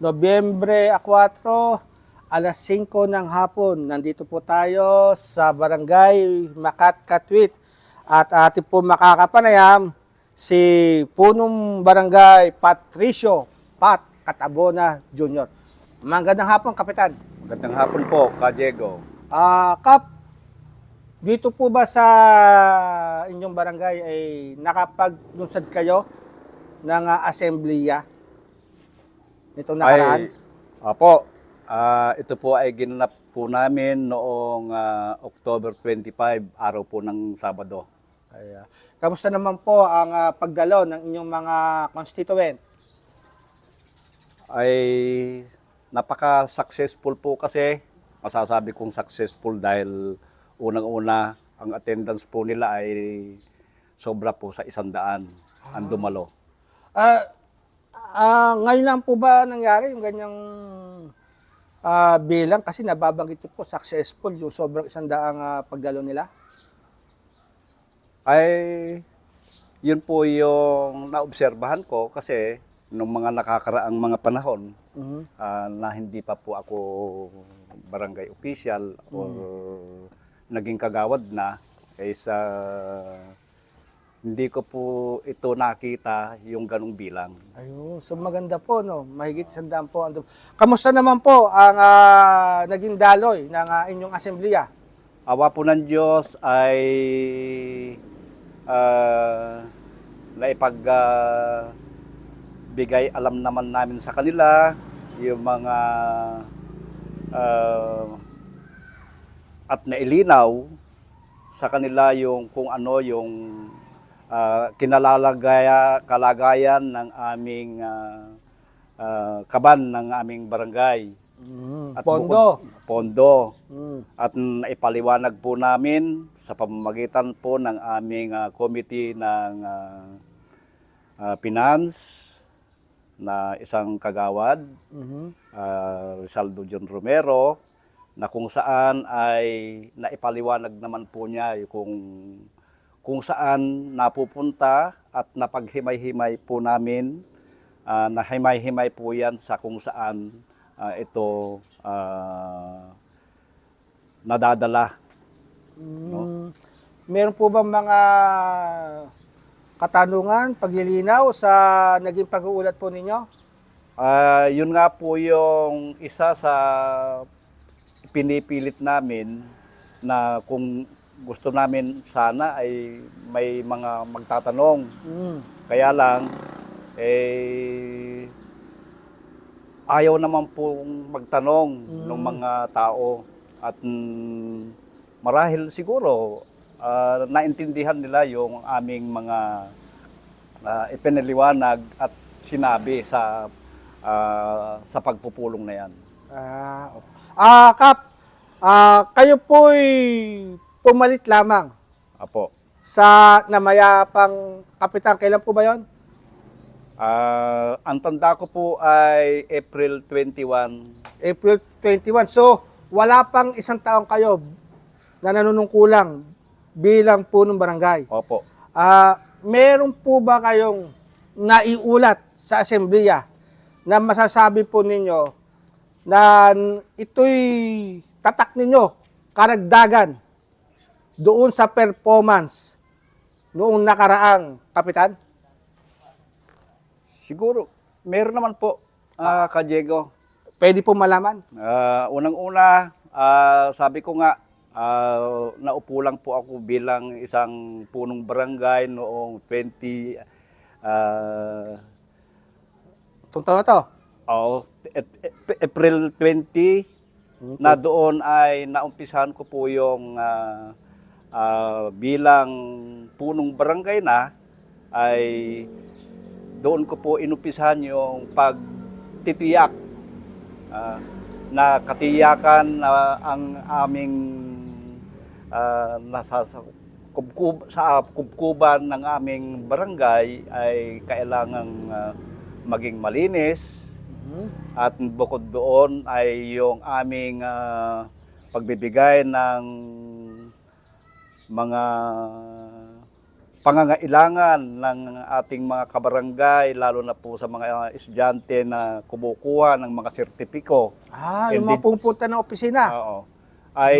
Nobyembre 4, alas 5 ng hapon. Nandito po tayo sa Barangay Makat Katwit. At ating po makakapanayam si punong Barangay Patricio Pat Katabona Jr. Magandang hapon, Kapitan. Magandang hapon po, Ka Diego. Ah, Kap, dito po ba sa inyong barangay ay nakapaglunsad kayo ng ah, assembleya? Nitong nakaraan? Ay, apo, ah, ito po ay ginanap po namin noong ah, October 25, araw po ng Sabado. Ay, ah, kamusta naman po ang ah, pagdalo ng inyong mga constituent? Ay napaka-successful po kasi. Masasabi kong successful dahil unang-una ang attendance po nila ay sobra po sa isang daan ang dumalo. Ah, ah, ngayon lang po ba nangyari yung ganyang ah, bilang? Kasi nababanggit po successful yung sobrang isang daang ah, pagdalo nila. Ay, yun po yung naobserbahan ko kasi nung mga nakakaraang mga panahon Mhm. ah, na hindi pa po ako barangay official or naging kagawad na kaysa hindi ko po ito nakita yung ganong bilang. Ayun, so maganda po, no? Mahigit sandaan po. Ang Kamusta naman po ang ah, naging daloy ng ah, inyong asembleya? Awa po ng Diyos ay uh, naipag ah, bigay alam naman namin sa kanila yung mga ah, at nailinaw sa kanila yung kung ano yung ah, kinalalagaya kalagayan ng aming ah, ah, kaban ng aming barangay At Pondo. pondo Mm. at naipaliwanag po namin sa pamamagitan po ng aming ah, committee ng ah, ah, finance na isang kagawad, Mhm. ah, Rizaldo John Romero, na kung saan ay naipaliwanag naman po niya kung kung saan napupunta at napaghimay-himay po namin, ah, nahimay-himay po yan sa kung saan ah, ito ah, nadadala. Mm. Meron po ba mga katanungan, paglilinaw sa naging pag-uulat po ninyo? Ah, yun nga po yung isa sa pinipilit namin na kung gusto namin sana ay may mga magtatanong. Mm. Kaya lang, eh, ayaw naman pong magtanong ng mga tao. At mm, marahil siguro, ah, naintindihan nila yung aming mga uh, ipinaliwanag at sinabi sa ah, sa pagpupulong na yan. Ah, op- ah, Kap, ah, kayo po'y pumalit lamang Apo. sa namayapang kapitan. Kailan po ba yon? Ah, ang tanda ko po ay April 21. April 21. So, wala pang isang taong kayo na nanunungkulang bilang punong barangay. Opo. Ah, meron po ba kayong naiulat sa assembleya na masasabi po ninyo na ito'y tatak ninyo, karagdagan doon sa performance noong nakaraang kapitan? Siguro, meron naman po, ah, Ka Diego. Pwede po malaman. Ah, unang-una, ah, sabi ko nga, ah, naupo lang po ako bilang isang punong barangay noong 20 ah, Itong taon na to. oh, et- et- April 20 na doon ay naumpisahan ko po yung ah, ah, bilang punong barangay na ay doon ko po inumpisahan yung pagtitiyak. Ah, na katiyakan na ang aming ah, nasa sa, kubkub, sa kubkuban ng aming barangay ay kailangang ah, maging malinis. At bukod doon ay yung aming ah, pagbibigay ng mga pangangailangan ng ating mga kabarangay, lalo na po sa mga estudyante na kumukuha ng mga sertipiko, Ah, yung mga pupunta ng opisina. oo, ay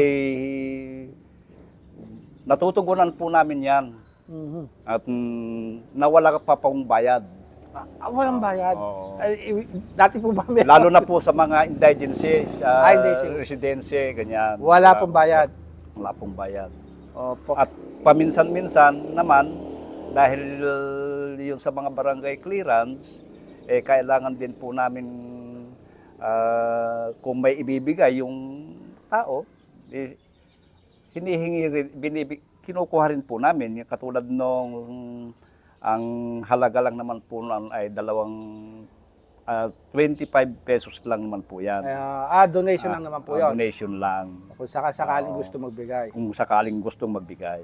natutugunan po namin yan. Mhm. At mm, nawala pa pong bayad. Ah, walang bayad. Oo. Ay, dati po ba may... Lalo na po sa mga indigency, sa Ah, indigency. residensya, ganyan. Wala pong bayad. Wala pong bayad. Opo. At paminsan-minsan naman, dahil yun sa mga barangay clearance, eh kailangan din po namin ah, kung may ibibigay yung tao, eh, hinihingi rin, binibig, kinukuha rin po namin. Yung katulad nung ang halaga lang naman po nun ay dalawang ah, 25 pesos lang naman po yan. Ah, ah, donation lang naman po Ah, yun. Donation lang. Kung saka-sakaling Oo. gusto magbigay. Kung sakaling gustong magbigay.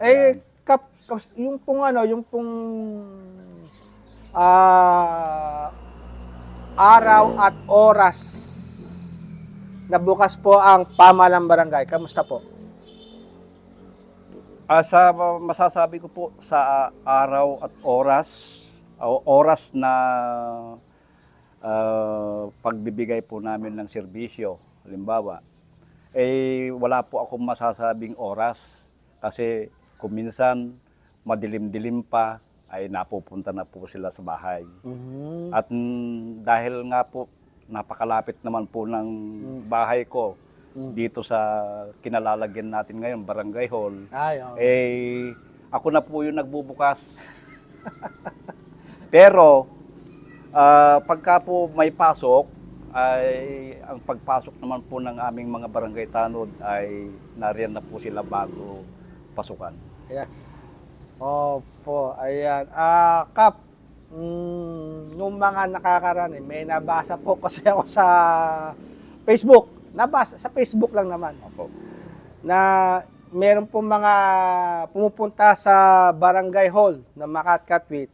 Eh, kap, kap, yung pong ano, yung pong ah, araw at oras na bukas po ang pamalang barangay. Kamusta po? Ah, sa masasabi ko po sa araw at oras, o oras na ah, pagbibigay po namin ng serbisyo, halimbawa, eh wala po akong masasabing oras kasi kung minsan madilim-dilim pa ay napupunta na po sila sa bahay. At mm, dahil nga po napakalapit naman po ng bahay ko dito sa kinalalagyan natin ngayon, Barangay Hall, Ay, oh. eh ako na po yung nagbubukas. Pero ah, pagka po may pasok, ay ang pagpasok naman po ng aming mga barangay tanod ay nariyan na po sila bago pasukan. Ayan. Opo, ayan. Ah, Kap, mm, nung mga nakakarani, may nabasa po kasi ako sa Facebook. Nabasa, sa Facebook lang naman. Opo. Na meron pong mga pumupunta sa barangay hall na Makat Katwit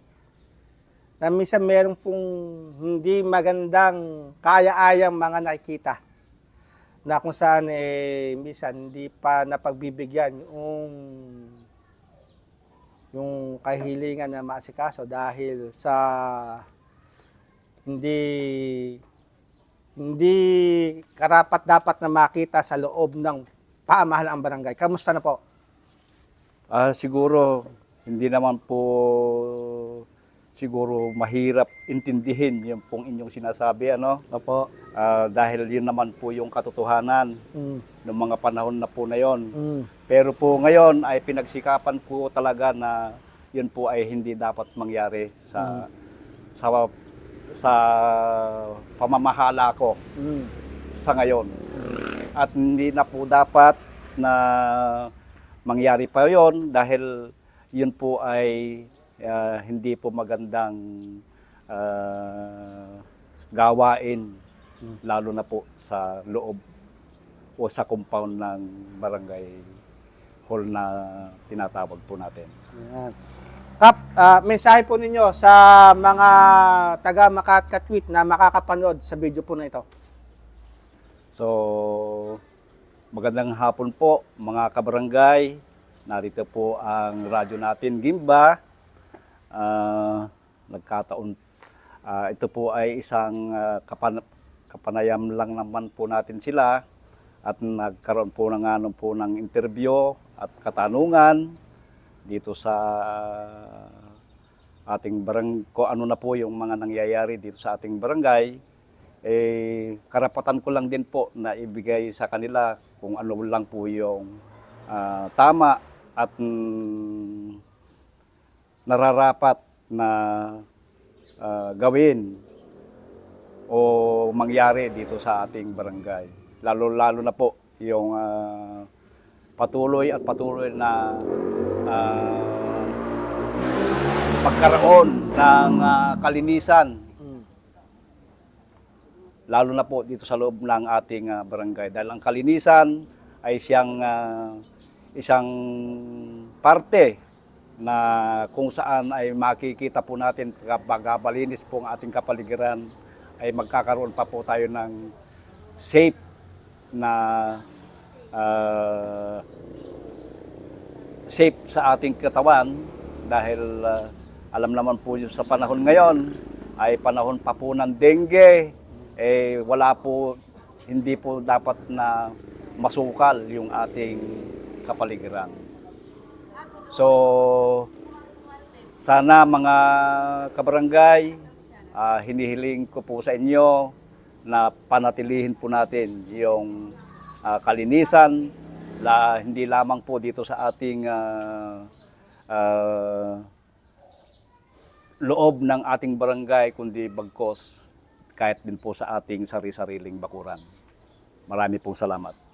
na minsan meron pong hindi magandang kaya-ayang mga nakikita na kung saan eh minsan hindi pa napagbibigyan yung yung kahilingan na maasikaso dahil sa hindi hindi karapat dapat na makita sa loob ng pamahalaan barangay. Kamusta na po? Ah, siguro hindi naman po siguro mahirap intindihin yung pong inyong sinasabi ano Opo. Ah, dahil yun naman po yung katotohanan Mm. ng mga panahon na po na yon. Mm. Pero po ngayon ay pinagsikapan po talaga na yun po ay hindi dapat mangyari sa sa sa pamamahala ko Mm. sa ngayon. At hindi na po dapat na mangyari pa yon dahil yun po ay ah, hindi po magandang ah, gawain lalo na po sa loob o sa compound ng barangay hall na tinatawag po natin. Ayan. Kap, ah, mensahe po ninyo sa mga taga Makat Katwit na makakapanood sa video po na ito. So, magandang hapon po mga kabarangay. Narito po ang radyo natin, Gimba. Ah, nagkataon, ah, ito po ay isang ah, kapan- kapanayam lang naman po natin sila at nagkaroon po ng ano po ng interview at katanungan dito sa ating barang ko ano na po yung mga nangyayari dito sa ating barangay. Eh karapatan ko lang din po na ibigay sa kanila kung ano lang po yung ah, tama at mm, nararapat na ah, gawin o mangyari dito sa ating barangay. Lalo-lalo na po yung ah, patuloy at patuloy na ah, pagkaroon ng ah, kalinisan lalo na po dito sa loob ng ating ah, barangay. Dahil ang kalinisan ay siyang ah, isang parte na kung saan ay makikita po natin kapag malinis po ang ating kapaligiran ay magkakaroon pa po tayo ng safe na ah, safe sa ating katawan dahil ah, alam naman po sa panahon ngayon ay panahon pa po ng dengue. Eh, wala po, hindi po dapat na masukal yung ating kapaligiran. So, sana mga kabarangay, ah, hinihiling ko po sa inyo na panatilihin po natin yung ah, kalinisan, la, hindi lamang po dito sa ating ah, ah, loob ng ating barangay, kundi bagkos kahit din po sa ating sari-sariling bakuran. Marami pong salamat.